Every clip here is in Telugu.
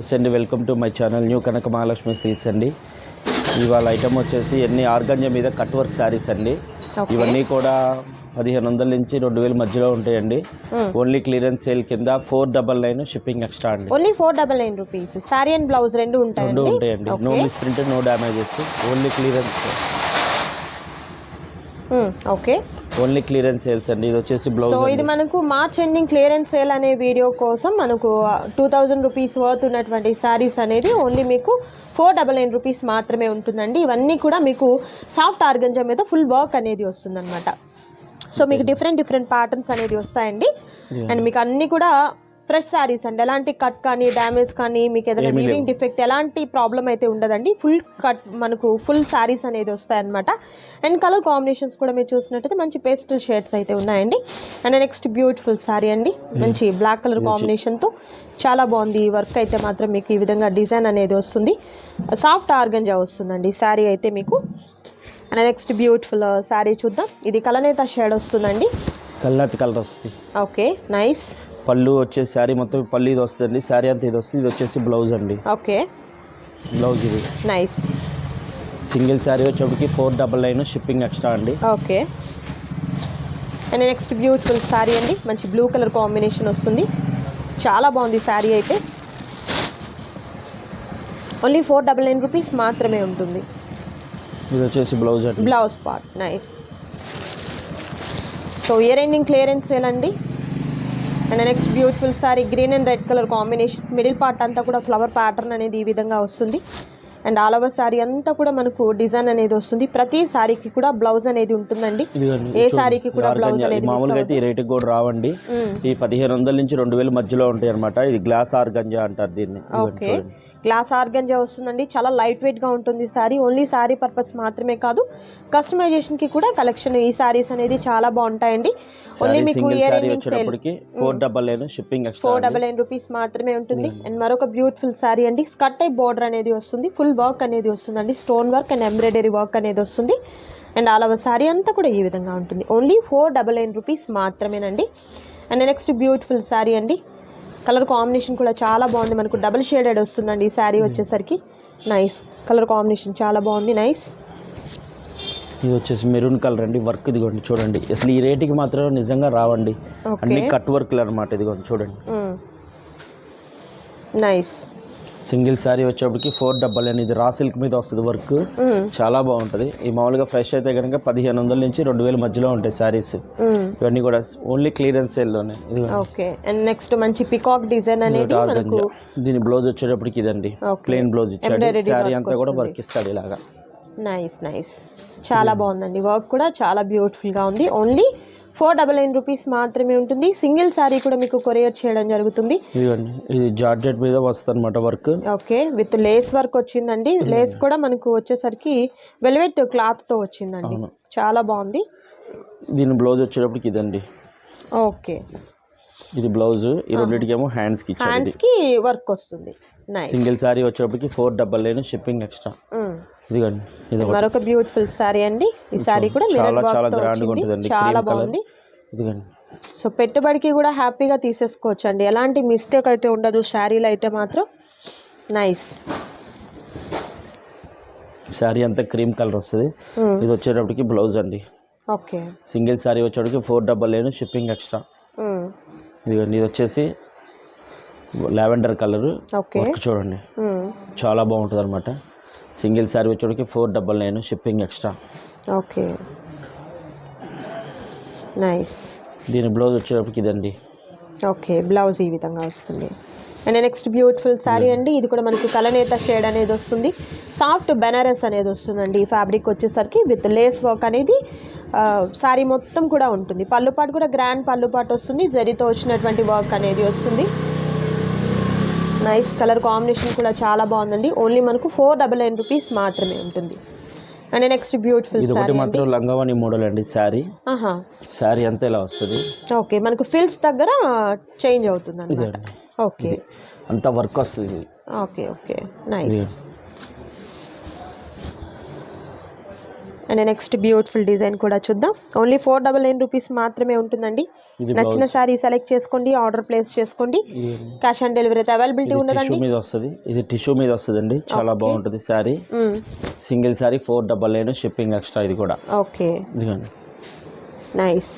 నమస్తే అండి welcome to my channel new Kanaka Mahalakshmi silks అండి. ఇవాళ ఐటమ్ వచ్చేసి ఎన్ని ఆర్గంజా మీద కట్ వర్క్ శారీస్ అండి. ఇవన్నీ కూడా పదిహేను వందల నుంచి రెండు వేల మధ్యలో ఉంటాయండి. ఓన్లీ క్లియరెన్స్ సేల్ కింద four double nine shipping extra అండి. Only four double nine rupees sari and blouse రెండు రెండు ఉంటాయండి. No misprint no damages only clearance okay only clearance sales అండి. ఇది వచ్చేసి బ్లౌజ్ సో ఇది మనకు మార్చ్ ఎండింగ్ క్లియరెన్స్ సేల్ అనే వీడియో కోసం మనకు టూ థౌజండ్ రూపీస్ వర్త్ ఉన్నటువంటి శారీస్ అనేది ఓన్లీ మీకు ఫోర్ డబల్ నైన్ రూపీస్ మాత్రమే ఉంటుందండి. ఇవన్నీ కూడా మీకు సాఫ్ట్ ఆర్గంజా మీద ఫుల్ వర్క్ అనేది వస్తుందన్నమాట. సో మీకు డిఫరెంట్ డిఫరెంట్ ప్యాటర్న్స్ అనేది వస్తాయండి. అండ్ మీకు అన్ని కూడా ఫ్రెష్ శారీస్ అండి. ఎలాంటి కట్ కానీ డ్యామేజ్ కానీ మీకు ఏదైనా వీవింగ్ డిఫెక్ట్ ఎలాంటి ప్రాబ్లం అయితే ఉండదండి. ఫుల్ కట్ మనకు ఫుల్ శారీస్ అనేది వస్తాయి అనమాట అండ్ కలర్ కాంబినేషన్స్ కూడా మీరు చూసినట్టయితే మంచి పేస్టల్ షేడ్స్ అయితే ఉన్నాయండి. అండ్ నెక్స్ట్ బ్యూటిఫుల్ శారీ అండి. మంచి బ్లాక్ కలర్ కాంబినేషన్తో చాలా బాగుంది. ఈ వర్క్ అయితే మాత్రం మీకు ఈ విధంగా డిజైన్ అనేది వస్తుంది. సాఫ్ట్ ఆర్గంజా వస్తుందండి. శారీ అయితే మీకు. అండ్ నెక్స్ట్ బ్యూటిఫుల్ శారీ చూద్దాం. ఇది కలనేత షేడ్ వస్తుందండి. కల్లాతి కలర్ వస్తుంది. ఓకే నైస్ పళ్ళు వచ్చేసి శారీ మొత్తం పళ్ళు ఇది వస్తుందండి. శారీ అంతా ఇది వస్తుంది. ఇది వచ్చేసి బ్లౌజ్ అండి. ఓకే. బ్లౌజ్ ఇది. నైస్. సింగిల్ శారీ వచ్చేప్పటికి four double nine shipping extra అండి. Okay. And next beautiful sari అండి. మంచి బ్లూ కలర్ కాంబినేషన్ వస్తుంది. చాలా బాగుంది శారీ అయితే. Only four double nine rupees మాత్రమే ఉంటుంది. ఇది వచ్చేసి బ్లౌజ్ అండి. Blouse part. Nice. So year ending clearance sale అండి next beautiful sari green and red colour combination middle part అంతా కూడా ఫ్లవర్ ప్యాటర్న్ అనేది ఈ విధంగా వస్తుంది అండ్ ఆల్ ఓవర్ సారీ అంతా కూడా మనకు డిజైన్ అనేది వస్తుంది ప్రతి సారీకి కూడా బ్లౌజ్ అనేది ఉంటుందండి ఏ. సారీకి కూడా. బ్లౌజ్ అనేది మామూలుగా అయితే ఈ రేటుకి కూడా రావండి మ్మ్. ఈ పదిహేను వందల నుంచి రెండు వేల మధ్యలో ఉంటాయి అనమాట ఇది గ్లాస్ ఆర్గంజా అంటారు దీన్ని ఓకే. గ్లాస్ ఆర్గంజా వస్తుందండి. చాలా లైట్ వెయిట్గా ఉంటుంది సారీ. ఓన్లీ సారీ పర్పస్ మాత్రమే కాదు కస్టమైజేషన్కి కూడా కలెక్షన్ ఈ సారీస్ అనేది చాలా బాగుంటాయండి. ఓన్లీ శారీ మీకు sari four double nine shipping four double nine rupees మాత్రమే ఉంటుంది. అండ్ మరొక బ్యూటిఫుల్ శారీ అండి. స్కర్ట్ టైప్ బార్డర్ అనేది వస్తుంది. ఫుల్ వర్క్ అనేది వస్తుందండి. Stone work and embroidery work అనేది వస్తుంది. అండ్ ఆల్ ఓవర్ శారీ అంతా కూడా ఈ విధంగా ఉంటుంది. Only four double nine rupees మాత్రమేనండి. అండ్ నెక్స్ట్ బ్యూటిఫుల్ శారీ అండి. కలర్ కాంబినేషన్ కూడా చాలా బాగుంది. మనకు డబుల్ షేడెడ్ వస్తుందండి ఈ శారీ వచ్చేసరికి. నైస్. కలర్ కాంబినేషన్ చాలా బాగుంది. నైస్. ఇది వచ్చేసి మెరూన్ కలర్ అండి. వర్క్ ఇదిగోండి చూడండి. అసలు ఈ రేటుకి మాత్రం నిజంగా రావండి. అన్ని కట్ వర్క్లు అనమాట ఇదిగోండి చూడండి. నైస్. సింగిల్ శారీ వచ్చేప్పటికి ఫోర్ డబల్ నైన్. ఇది రా సిల్క్ మీద వస్తుంది వర్క్. చాలా బాగుంటుంది. ఈ మామూలుగా ఫ్రెష్ అయితే కనుక పదిహేను వందల నుంచి రెండు వేల మధ్యలో ఉంటాయి శారీస్. ఇవన్నీ కూడా ఓన్లీ క్లియరెన్స్ సేల్లోనే ఇది ఓకే. అండ్ నెక్స్ట్ మంచి పికాక్ డిజైన్ అనేది మనకు దీని బ్లౌజ్ వచ్చేటప్పటికి ఇదండి. ప్లెయిన్ బ్లౌజ్ ఇచ్చాడు. శారీ అంతా కూడా. వర్క్ ఇస్తాడు ఇలాగా. నైస్ నైస్ చాలా బాగుందండి. వర్క్ కూడా చాలా బ్యూటిఫుల్గా ఉంది. Only four double nine rupees మాత్రమే ఉంటుంది. సింగిల్ శారీ కూడా మీకు కొరియర్ చేయడం జరుగుతుంది. ఇది జార్జెట్ మీద వస్తుంది అనమాట work. Okay with lace work వచ్చిందండి. లేస్ కూడా మనకు వచ్చేసరికి వెల్వెట్ క్లాత్తో వచ్చిందండి. అవును. చాలా బాగుంది. దీని బ్లౌజ్ వచ్చేటప్పటికి ఇదండి. ఓకే. ఇది బ్లౌజ్ ఈ రెండింటికి ఏమో హ్యాండ్స్కి ఇది. హ్యాండ్స్కి వర్క్ వస్తుంది. నైస్ సింగిల్ శారీ వచ్చేటప్పటికి four double nine shipping extra ఇదిగోండి ఇది. మరొక బ్యూటిఫుల్ శారీ అండి. ఈ శారీ కూడా చాలా చాలా గ్రాండ్గా ఉంటుందండి చాలా బాగుంది. ఇదిగోండి. సో పెట్టుబడికి కూడా హ్యాపీగా తీసేసుకోవచ్చు అండి ఎలాంటి మిస్టేక్ అయితే ఉండదు శారీలో అయితే మాత్రం. నైస్ శారీ అంతా క్రీమ్ కలర్ వస్తుంది. ఇది వచ్చేటప్పటికి బ్లౌజ్ అండి. ఓకే సింగిల్ శారీ వచ్చేటప్పటికి four double nine shipping extra ఇదిగోండి ఇది వచ్చేసి లావెండర్ కలర్. ఓకే. వర్క్ చూడండి. చాలా బాగుంటుంది అనమాట సింగిల్ శారీ వచ్చేటప్పటికి four double nine shipping extra. Okay. Nice. దీని బ్లౌజ్ వచ్చేటప్పటికి ఇదండి. ఓకే బ్లౌజ్ ఈ విధంగా వస్తుంది. అండ్ నెక్స్ట్ బ్యూటిఫుల్ శారీ అండి ఇది కూడా మనకి కలనేత షేడ్ అనేది వస్తుంది. సాఫ్ట్ బెనారస్ అనేది వస్తుందండి ఈ ఫ్యాబ్రిక్ వచ్చేసరికి విత్ లేస్ వర్క్ అనేది. శారీ మొత్తం కూడా ఉంటుంది. పళ్ళు పాటు కూడా గ్రాండ్ పళ్ళు పాటు వస్తుంది. జరీతో వచ్చినటువంటి వర్క్ అనేది వస్తుంది. నైస్ కలర్ కాంబినేషన్ కూడా చాలా బాగుందండి. ఓన్లీ మనకు ఫోర్ డబల్ నైన్ రూపీస్ మాత్రమే ఉంటుంది. అండ్ నెక్స్ట్ బ్యూటిఫుల్ ఇది ఒకటి శారీ మాత్రం లంగావాణి మోడల్ అండి శారీ ఆహా. శారీ అంతా ఇలా వస్తుంది. ఓకే మనకు ఫిల్స్ దగ్గర చేంజ్ అవుతుంది అనమాట. ఓకే అంతా వర్క్ వస్తుంది. Okay okay nice and next beautiful design కూడా చూద్దాం. Only four double nine rupees మాత్రమే ఉంటుందండి. నచ్చిన శారీ సెలెక్ట్ చేసుకోండి ఆర్డర్ ప్లేస్ చేసుకోండి. క్యాష్ ఆన్ డెలివరీ అయితే అవైలబిలిటీ ఉండదండి మీద వస్తుంది. ఇది టిష్యూ మీద వస్తుందండి. చాలా బాగుంటుంది sari. Single sari four double nine shipping extra ఇది కూడా. ఓకే. ఇదిగోండి. నైస్.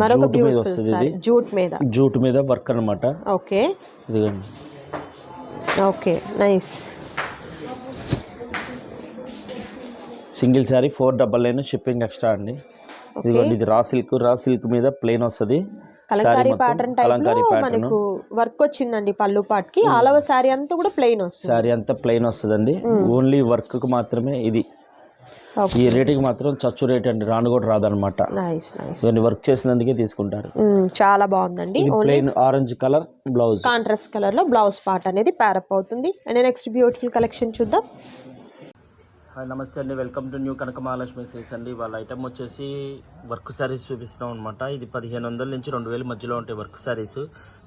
మరొక జూట్ మీద వస్తుంది ఇది. జూట్ మీద. జూట్ మీద వర్క్ అన్నమాట. ఓకే. ఇదిగోండి. Okay. Nice. Single sari four double nine shipping extra అండి. ఇదిగోండి ఇది రా సిల్క్ రా సిల్క్ మీద ప్లెయిన్ వస్తుంది. కలంకారీ ప్యాటర్న్ టైప్ మనకు వర్క్ వచ్చిందండి పళ్ళు పాట్కి ఆల్ ఓవర్ శారీ అంతా కూడా ప్లెయిన్ వస్తుంది. శారీ అంతా ప్లెయిన్ వస్తుందండి. ఓన్లీ వర్క్కు మాత్రమే ఇది. ఈ రేటుకి మాత్రం చచ్చు రేట్ అండి. రాను కూడా రాదనమాట. వర్క్ చేసినందుకే తీసుకుంటారు. చాలా బాగుందండి. Plain orange colour blouse. Contrast కలర్లో బ్లౌజ్ పార్ట్ అనేది ప్యారప్ అవుతుంది. అండ్ నెక్స్ట్ బ్యూటిఫుల్ కలెక్షన్ చూద్దాం. హాయ్ నమస్తే అండి. Welcome to new Kanaka Mahalakshmi silks అండి. వాళ్ళ ఐటమ్ వచ్చేసి వర్క్ శారీస్ చూపిస్తున్నాం అనమాట ఇది పదిహేను వందల నుంచి రెండు వేల మధ్యలో ఉంటాయి వర్క్ శారీస్.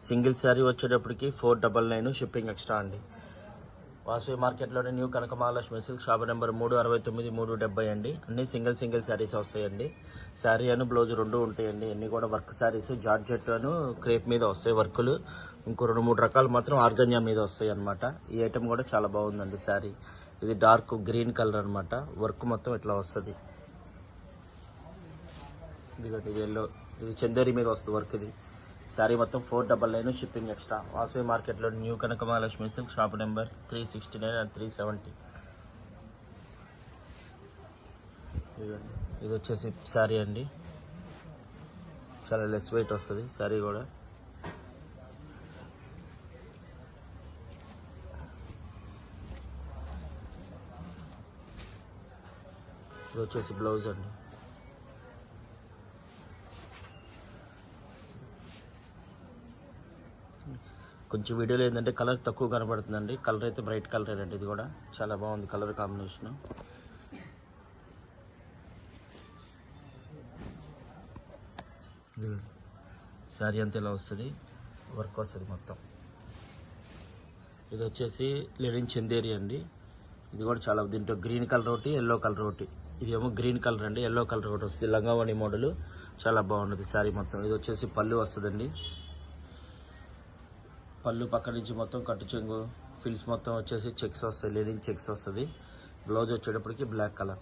సింగిల్ శారీ వచ్చేటప్పటికి four double nine shipping extra అండి. Vasavi మార్కెట్లోని new Kanaka Mahalakshmi silk shop number మూడు అరవై తొమ్మిది మూడు డెబ్బై అండి. అన్ని సింగిల్ సింగిల్ శారీస్ వస్తాయండి. శారీ అను బ్లౌజ్ రెండు ఉంటాయండి. అన్నీ కూడా వర్క్ శారీస్ జార్జెట్ అను క్రేప్ మీద వస్తాయి వర్కులు. ఇంకో రెండు మూడు రకాలు మాత్రం ఆర్గంజా మీద వస్తాయి అనమాట ఈ ఐటమ్ కూడా చాలా బాగుందండి శారీ. ఇది డార్క్ గ్రీన్ కలర్ అనమాట వర్క్ మొత్తం ఇట్లా వస్తుంది. ఇదిగోటి ఇది ఎల్లో ఇది చందేరి మీద వస్తుంది వర్క్ ఇది. శారీ మొత్తం four double nine shipping extra. Vasavi మార్కెట్లో new Kanaka Mahalakshmi silk shop number three sixty nine and three seventy. ఇది వచ్చేసి శారీ అండి. చాలా లెస్ వెయిట్ వస్తుంది శారీ కూడా. ఇది వచ్చేసి బ్లౌజ్ అండి. కొంచెం వీడియోలో ఏంటంటే కలర్ తక్కువ కనబడుతుందండి. కలర్ అయితే బ్రైట్ కలర్ అండి. ఇది కూడా చాలా బాగుంది కలర్ కాంబినేషన్. శారీ అంతా ఇలా వస్తుంది. వర్క్ వస్తుంది మొత్తం. ఇది వచ్చేసి లెనిన్ చందేరి అండి. ఇది కూడా చాలా దీంట్లో గ్రీన్ కలర్ ఒకటి ఎల్లో కలర్ ఒకటి. ఇది ఏమో గ్రీన్ కలర్ అండి ఎల్లో కలర్ ఒకటి వస్తుంది. లంగావణి మోడల్. చాలా బాగుంటుంది శారీ మొత్తం. ఇది వచ్చేసి పళ్ళు వస్తుందండి. పళ్ళు పక్క నుంచి మొత్తం కట్టు చెంగు ఫిల్స్ మొత్తం వచ్చేసి చెక్స్ వస్తాయి లేడీని చెక్స్ వస్తుంది. బ్లౌజ్ వచ్చేటప్పటికి బ్లాక్ కలర్.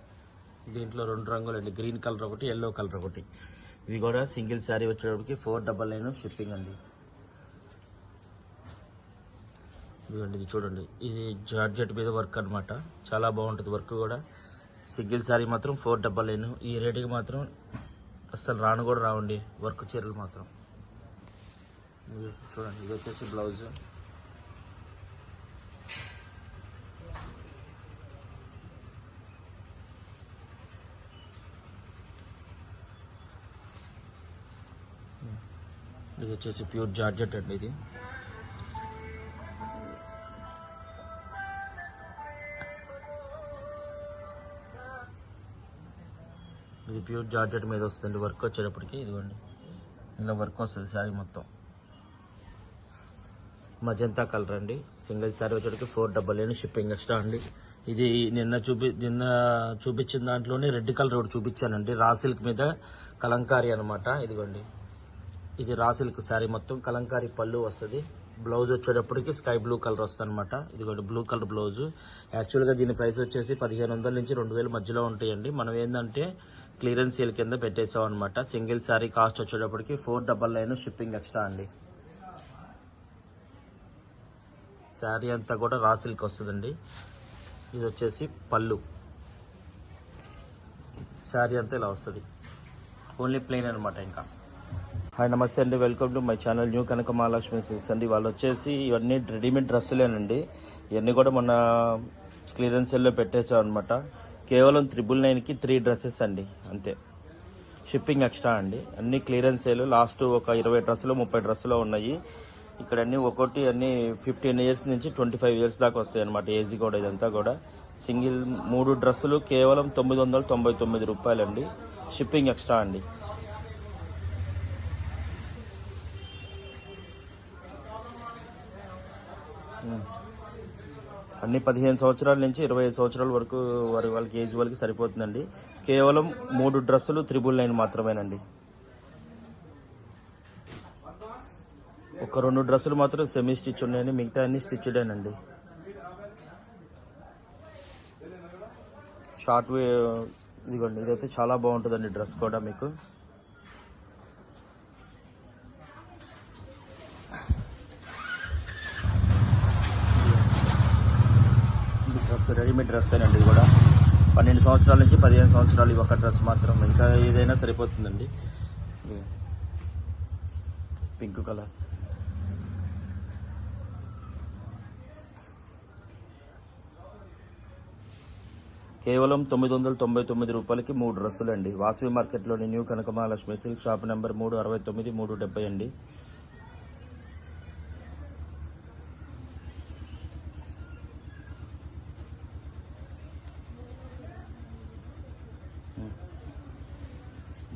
దీంట్లో రెండు రంగులు అండి గ్రీన్ కలర్ ఒకటి ఎల్లో కలర్ ఒకటి. ఇవి కూడా సింగిల్ శారీ వచ్చేటప్పటికి ఫోర్ డబల్ నైన్ షిప్పింగ్ అండి. ఇదిగోండి ఇది చూడండి. ఇది జార్జెట్ మీద వర్క్ అన్నమాట. చాలా బాగుంటుంది వర్క్ కూడా. సింగిల్ శారీ మాత్రం ఫోర్ డబల్ నైన్. ఈ రేటుకి మాత్రం అస్సలు రాను కూడా రావండి. వర్క్ చీరలు మాత్రం. ఇది చూడండి ఇది వచ్చేసి బ్లౌజ్. ఇది వచ్చేసి ప్యూర్ జార్జెట్ అండి ఇది. ఇది ప్యూర్ జార్జెట్ మీద వస్తుంది. వర్క్ వచ్చేటప్పటికి ఇదిగోండి. ఇలా వర్క్ వస్తుంది శారీ మొత్తం. మజంతా కలర్ అండి. Single sari వచ్చేటికి four double nine shipping extra అండి. ఇది నిన్న చూపి నిన్న చూపించిన దాంట్లోనే రెడ్ కలర్ ఒకటి చూపించానండి. రా సిల్క్ మీద కలంకారీ అనమాట ఇదిగోండి. ఇది రా సిల్క్ శారీ మొత్తం. కలంకారీ పళ్ళు వస్తుంది. బ్లౌజ్ వచ్చేటప్పటికి స్కై బ్లూ కలర్ వస్తుంది అనమాట ఇదిగోండి బ్లూ కలర్ బ్లౌజ్. యాక్చువల్గా దీని ప్రైస్ వచ్చేసి పదిహేను వందల నుంచి రెండు వేల మధ్యలో ఉంటాయండి. మనం ఏంటంటే క్లియరెన్స్ సేల్ కింద పెట్టేసాం అనమాట సింగిల్ శారీ కాస్ట్ వచ్చేటప్పటికి four double nine shipping extra అండి. శారీ అంతా కూడా రా సిల్క్ వస్తుందండి. ఇది వచ్చేసి పళ్ళు. శారీ అంతా ఇలా వస్తుంది. ఓన్లీ ప్లెయిన్ అనమాట ఇంకా. హాయ్ నమస్తే అండి. Welcome to my channel new Kanaka Mahalakshmi silks అండి. వాళ్ళు వచ్చేసి ఇవన్నీ రెడీమేడ్ డ్రెస్సులేనండి. ఇవన్నీ కూడా మన క్లియరెన్స్ సెల్లో పెట్టేసాం అనమాట కేవలం త్రిబుల్ నైన్కి త్రీ డ్రెస్సెస్ అండి అంతే. షిప్పింగ్ ఎక్స్ట్రా అండి. అన్ని క్లియరెన్స్ సేల్ లాస్ట్ ఒక ఇరవై డ్రెస్సులు ముప్పై డ్రెస్సులు ఉన్నాయి. ఇక్కడ అన్ని ఒక్కొక్కటి అన్ని ఫిఫ్టీన్ ఇయర్స్ నుంచి ట్వంటీ ఫైవ్ ఇయర్స్ దాకా వస్తాయి అనమాట ఏజ్ కూడా ఇదంతా కూడా. సింగిల్ మూడు డ్రెస్సులు కేవలం తొమ్మిది వందల తొంభై తొమ్మిది రూపాయలండి. షిప్పింగ్ ఎక్స్ట్రా అండి. అన్ని పదిహేను సంవత్సరాల నుంచి ఇరవై ఐదు సంవత్సరాల వరకు వారి వాళ్ళకి ఏజ్ వాళ్ళకి సరిపోతుందండి. కేవలం మూడు డ్రెస్సులు త్రిబుల్ నైన్ మాత్రమేనండి. ఒక రెండు డ్రెస్సులు మాత్రం సెమీ స్టిచ్ ఉన్నాయని మిగతా అన్ని స్టిచ్డేనండి షార్ట్ వే ఇదిగోండి ఇదైతే చాలా బాగుంటుందండి డ్రెస్ కూడా మీకు. డ్రెస్ రెడీమేడ్ డ్రెస్ అండి ఇది కూడా. పన్నెండు సంవత్సరాల నుంచి పదిహేను సంవత్సరాలు ఈ ఒక డ్రెస్ మాత్రం. ఇంకా ఏదైనా సరిపోతుందండి. Pink colour. కేవలం తొమ్మిది వందల తొంభై తొమ్మిది రూపాయలకి మూడు డ్రెస్సులు అండి Vasavi మార్కెట్లోని new Kanakamahalakshmi silk shop number మూడు అరవై తొమ్మిది మూడు డెబ్బై అండి.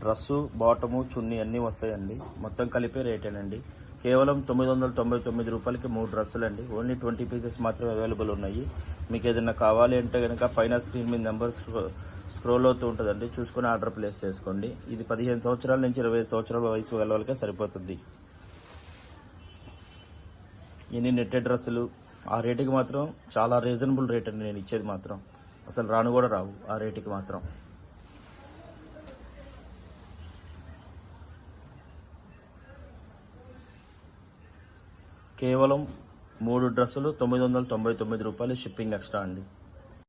డ్రస్సు బాటము చున్నీ అన్నీ వస్తాయండి. మొత్తం కలిపే రేటేనండి. కేవలం తొమ్మిది వందల తొంభై తొమ్మిది రూపాయలకి మూడు డ్రెస్సులు అండి ఓన్లీ ట్వంటీ పీసెస్ మాత్రమే అవైలబుల్ ఉన్నాయి. మీకు ఏదైనా కావాలి అంటే కనుక పైన స్క్రీన్ మీద నెంబర్ స్క్రోల్ అవుతూ ఉంటుందండి. చూసుకుని ఆర్డర్ ప్లేస్ చేసుకోండి. ఇది పదిహేను సంవత్సరాల నుంచి ఇరవై ఐదు సంవత్సరాల వయసు గల వాళ్ళకే సరిపోతుంది. ఎన్ని నెట్టెడ్ డ్రెస్సులు? ఆ రేటుకి మాత్రం చాలా రీజనబుల్ రేట్ అండి నేను ఇచ్చేది మాత్రం. అసలు రాను కూడా రావు. ఆ రేటుకి మాత్రం. కేవలం మూడు డ్రెస్సులు తొమ్మిది వందల తొంభై తొమ్మిది రూపాయలు షిప్పింగ్ ఎక్స్ట్రా అండి.